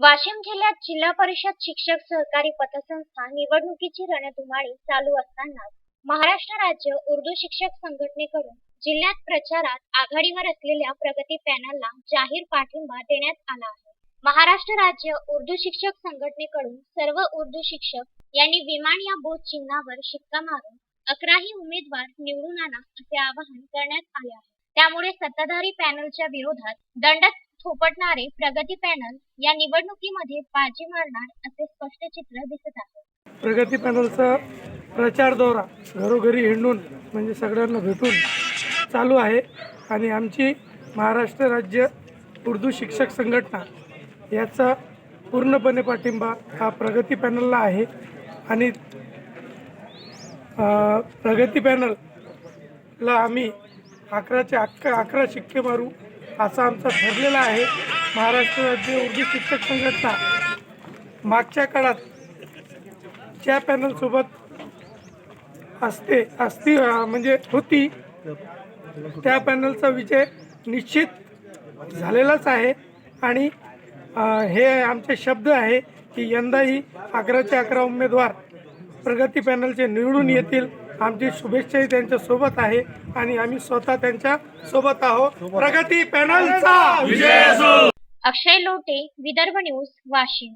वाशिम जिल्ह्यात जिल्हा परिषद शिक्षक सहकारी पतसंस्था निवडणुकीची रणधुमाळी चालू असताना महाराष्ट्र राज्य उर्दू शिक्षक संघटनेकडून जिल्ह्यात प्रचारात आघाडीवर असलेल्या प्रगती पॅनलला जाहीर पाठिंबा देण्यात आला आहे. महाराष्ट्र राज्य उर्दू शिक्षक संघटनेकडून सर्व उर्दू शिक्षक यांनी विमान या बोध चिन्हावर शिक्का मारून अकराही उमेदवार निवडून आणा असे आवाहन करण्यात आले आहे. त्यामुळे सत्ताधारी पॅनलच्या विरोधात दंडक थोपटणारे प्रगती पॅनल या निवडणुकीमध्ये बाजी मारणार असे स्पष्ट चित्र दिसत आहे. प्रगती पॅनलचा प्रचार दौरा घरोघरी हिंडून म्हणजे सगळ्यांना भेटून चालू आहे आणि आमची महाराष्ट्र राज्य उर्दू शिक्षक संघटना याचा पूर्णपणे पाठिंबा हा प्रगती पॅनलला आहे. आणि प्रगती पॅनलला आम्ही अकराचे अकरा अकरा शिक्के मारू असा आमचा ठरलेला आहे. महाराष्ट्र राज्य उर्दू शिक्षक संघटना मागच्या काळात ज्या पॅनलसोबत असते असती म्हणजे होती त्या पॅनलचा विजय निश्चित झालेलाच आहे. आणि हे आमचे शब्द आहे की यंदाही अकराचे अकरा उमेदवार प्रगती पॅनलचे निवडून येतील. आमची शुभेच्छाही त्यांच्यासोबत आहे आणि आम्ही स्वतः त्यांच्यासोबत आहोत. प्रगती पॅनलचा! अक्षय लोटे विदर्भ न्यूज वाशिम.